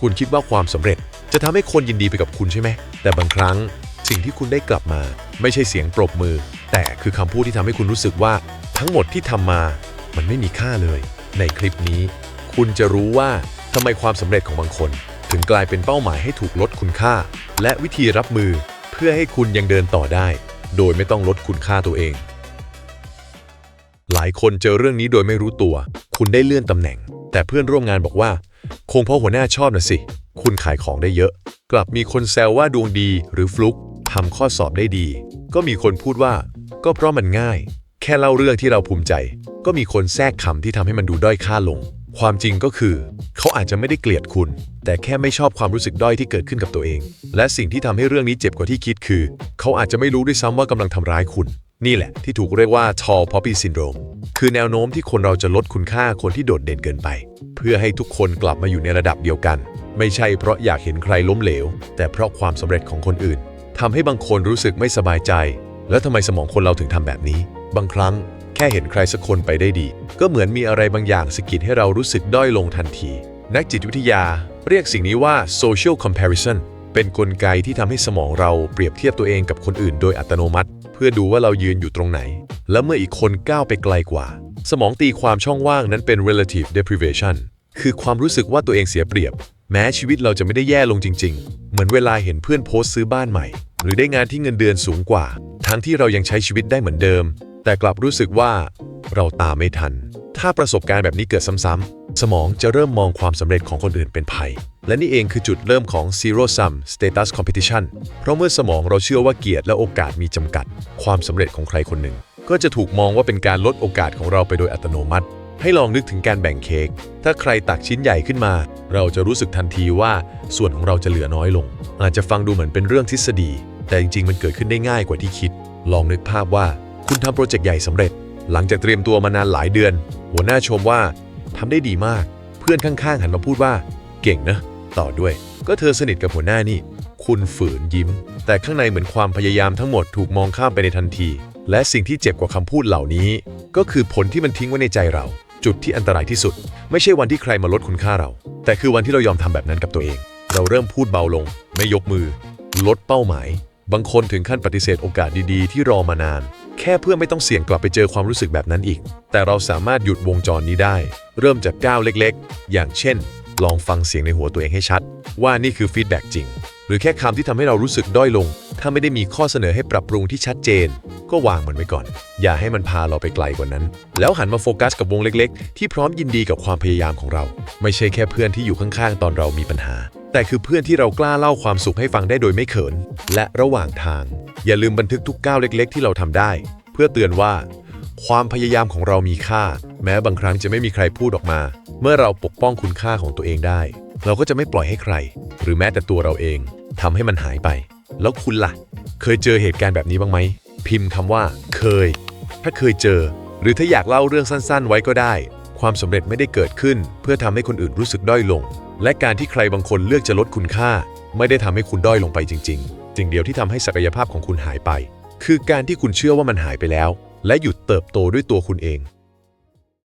คุณคิดว่าความสำเร็จจะทำให้คนยินดีไปกับคุณใช่ไหม แต่บางครั้งสิ่งที่คุณได้กลับมา ไม่ใช่เสียงปรบมือ แต่คือคำพูดที่ทำให้คุณรู้สึกว่า ทั้งหมดที่ทำมา มันไม่มีค่าเลย ในคลิปนี้ คุณจะรู้ว่าทำไมความสำเร็จของบางคน ถึงกลายเป็นเป้าหมายให้ถูกลดคุณค่า และวิธีรับมือเพื่อให้คุณยังเดินต่อได้ โดยไม่ต้องลดคุณค่าตัวเอง หลายคนเจอเรื่องนี้โดยไม่รู้ตัว คุณได้เลื่อนตำแหน่ง แต่เพื่อนร่วมงานบอกว่า คงเพราะหัวหน้าชอบนะสิ คุณขายของได้เยอะ กลับมีคนแซวว่าดวงดีหรือฟลุกทำข้อสอบได้ดี ก็มีคนพูดว่า ก็เพราะมันง่าย แค่เล่าเรื่องที่เราภูมิใจ ก็มีคนแทรกคำที่ทำให้มันดูด้อยค่าลง ความจริงก็คือ เขาอาจจะไม่ได้เกลียดคุณ แต่แค่ไม่ชอบความรู้สึกด้อยที่เกิดขึ้นกับตัวเอง และสิ่งที่ทำให้เรื่องนี้เจ็บกว่าที่คิดคือ เขาอาจจะไม่รู้ด้วยซ้ำว่ากำลังทำร้ายคุณ นี่แหละที่ถูกเรียกว่า tall poppy syndrome คือแนวโน้มที่คนเราจะลดคุณค่าคนที่โดดเด่นเกินไป เพื่อให้ทุกคนกลับมาอยู่ในระดับเดียวกัน ไม่ใช่เพราะอยากเห็นใครล้มเหลว แต่เพราะความสำเร็จของคนอื่นทำให้บางคนรู้สึกไม่สบายใจ แล้วทำไมสมองคนเราถึงทำแบบนี้ บางครั้งแค่เห็นใครสักคนไปได้ดี ก็เหมือนมีอะไรบางอย่างสะกิดให้เรารู้สึกด้อยลงทันที นักจิตวิทยาเรียกสิ่งนี้ว่า social comparison เป็นนกลไกที่ทำให้สมองเราเปรียบเทียบตัวเองกับคนอื่นโดยอัตโนมัติ เพื่อดูว่าเรายืนอยู่ตรงไหน และเมื่ออีกคนก้าวไปไกลกว่า สมองตีความช่องว่างนั้นเป็น relative deprivation คือความรู้สึกว่าตัวเองเสียเปรียบ แม้ชีวิตเราจะไม่ได้แย่ลงจริง ๆ เหมือนเวลาเห็นเพื่อนโพสต์ซื้อบ้านใหม่ หรือได้งานที่เงินเดือนสูงกว่า ทั้งที่เรายังใช้ชีวิตได้เหมือนเดิม แต่กลับรู้สึกว่าเราตามไม่ทัน ถ้าประสบการณ์แบบนี้เกิดซ้ำๆ สมองจะเริ่มมองความสำเร็จของคนอื่นเป็นภัย และนี่เองคือจุดเริ่มของ zero sum status competition เพราะเมื่อสมองเราเชื่อว่าเกียรติและโอกาสมีจำกัด ความสำเร็จของใครคนหนึ่ง ก็จะถูกมองว่าเป็นการลดโอกาสของเราไปโดยอัตโนมัติ ให้ลองนึกถึงการแบ่งเค้ก ถ้าใครตักชิ้นใหญ่ขึ้นมา เราจะรู้สึกทันทีว่าส่วนของเราจะเหลือน้อยลง อาจจะฟังดูเหมือนเป็นเรื่องทฤษฎี แต่จริงๆ มันเกิดขึ้นได้ง่ายกว่าที่คิด ลองนึกภาพว่า คุณทำโปรเจกต์ใหญ่สำเร็จ หลังจากเตรียมตัวมานานหลายเดือน หัวหน้าชมว่าทำได้ดีมาก เพื่อนข้างๆ หันมาพูดว่า เก่งนะ ต่อด้วย ก็เธอสนิทกับหัวหน้านี่ คุณฝืนยิ้ม แต่ข้างในเหมือนความพยายามทั้งหมดถูกมองข้ามไปในทันที และสิ่งที่เจ็บกว่าคำพูดเหล่านี้ ก็คือผลที่มันทิ้งไว้ในใจเรา จุดที่อันตรายที่สุด ไม่ใช่วันที่ใครมาลดคุณค่าเรา แต่คือวันที่เรายอมทำแบบนั้นกับตัวเอง เราเริ่มพูดเบาลง ไม่ยกมือ ลดเป้าหมาย บางคนถึงขั้นปฏิเสธโอกาสดีๆ ที่รอมานาน แค่เพื่อไม่ต้องเสี่ยงกลับไปเจอความรู้สึกแบบนั้นอีก แต่เราสามารถหยุดวงจรนี้ได้ เริ่มจากก้าวเล็กๆ อย่างเช่น ลองฟังเสียงในหัวตัวเองให้ชัด ว่านี่คือฟีดแบ็กจริง หรือแค่คำที่ทำให้เรารู้สึกด้อยลง ถ้าไม่ได้มีข้อเสนอให้ปรับปรุงที่ชัดเจน ก็วางมันไว้ก่อน อย่าให้มันพาเราไปไกลกว่านั้น แล้วหันมาโฟกัสกับวงเล็กๆ ที่พร้อมยินดีกับความพยายามของเรา ไม่ใช่แค่เพื่อนที่อยู่ข้างๆ ตอนเรามีปัญหา แต่คือเพื่อนที่เรากล้าเล่าความสุขให้ฟังได้โดยไม่เขิน และระหว่างทาง อย่าลืมบันทึกทุกก้าวเล็ก ๆ ที่เราทำได้ เพื่อเตือนว่า ความพยายามของเรามีค่า แม้บางครั้งจะไม่มีใครพูดออกมา เมื่อเราปกป้องคุณค่าของตัวเองได้ เราก็จะไม่ปล่อยให้ใคร หรือแม้แต่ตัวเราเองทำให้มันหายไป แล้วคุณล่ะ เคยเจอเหตุการณ์แบบนี้บ้างไหม พิมพ์คำว่า เคย ถ้าเคยเจอ หรือถ้าอยากเล่าเรื่องสั้นๆ ไว้ก็ได้ ความสำเร็จไม่ได้เกิดขึ้น เพื่อทำให้คนอื่นรู้สึกด้อยลง และการที่ใครบางคนเลือกจะลดคุณค่า ไม่ได้ทำให้คุณด้อยลงไปจริง ๆ สิ่งเดียวที่ทำให้ศักยภาพของคุณหายไป คือการที่คุณเชื่อว่ามันหายไปแล้ว และหยุดเติบโตด้วยตัวคุณเอง